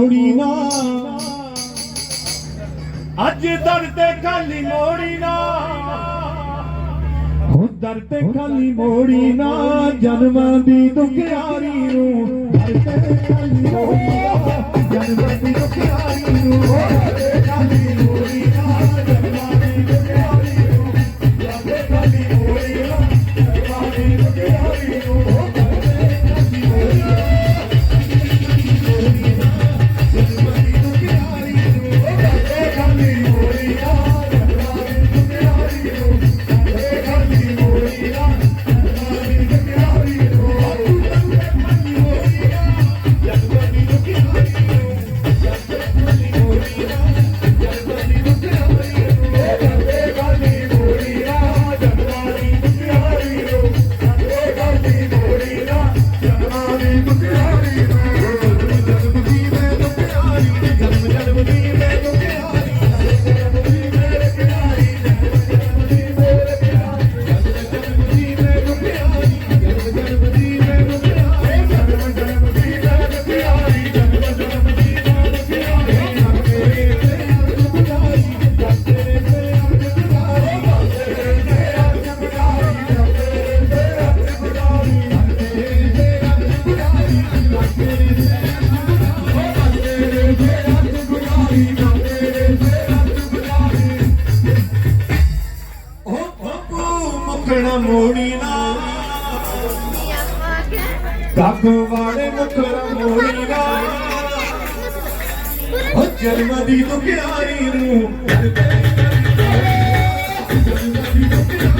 ਮੋੜੀ ਨਾ। ਅੱਜ ਦਰ ਤੇ ਖਾਲੀ ਮੋੜੀ ਨਾ। ਹੋ ਦਰ ਤੇ ਖਾਲੀ ਮੋੜੀ ਨਾ। ਜਨਮਾਂ ਦੀ ਦੁਖਿਆਰੀ ਨੂੰ ਦਰ ਤੇ ਖਾਲੀ ਮੋੜੀ ਨਾ। ਮੋੜੀ ਨਾ। ਕਾਗੋ ਵਾਲੇ ਮੁਖੜਾ ਮੋੜੀ ਨਾ। ਉਹ ਜਨਮ ਦੀ ਦੁਖਿਆਰੀ ਨੂੰ ਤੁਸੀਂ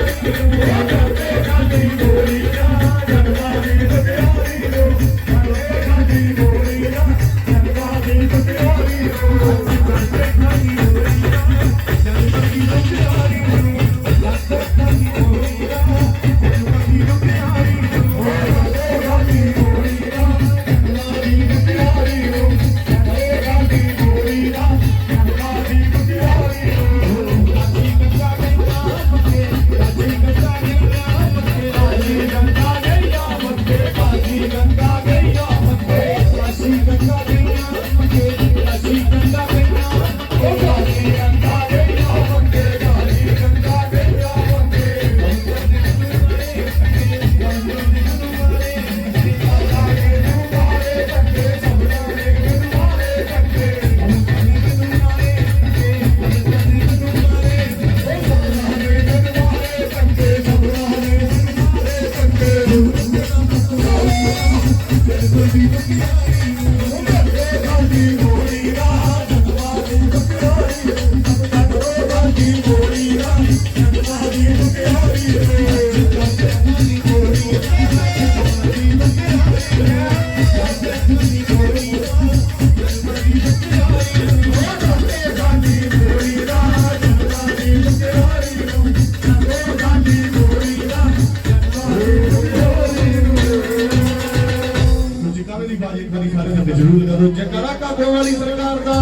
ਜਕਰਾ ਕਾਬੋ ਵਾਲੀ ਸਰਕਾਰ ਦਾ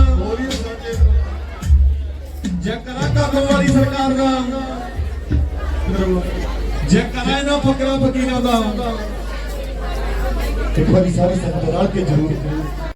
ਜਕਰਾ ਕਾਬੋ ਵਾਲੀ ਸਰਕਾਰ ਦਾ ਜਕਰਾ ਇਹਨਾਂ ਫਕਰਾਂ ਫਕੀਰਾਂ ਦਾ। ਇੱਕ ਵਾਰੀ ਸਾਰੇ ਸੰਗਤ ਰਲ ਕੇ ਜ਼ਰੂਰ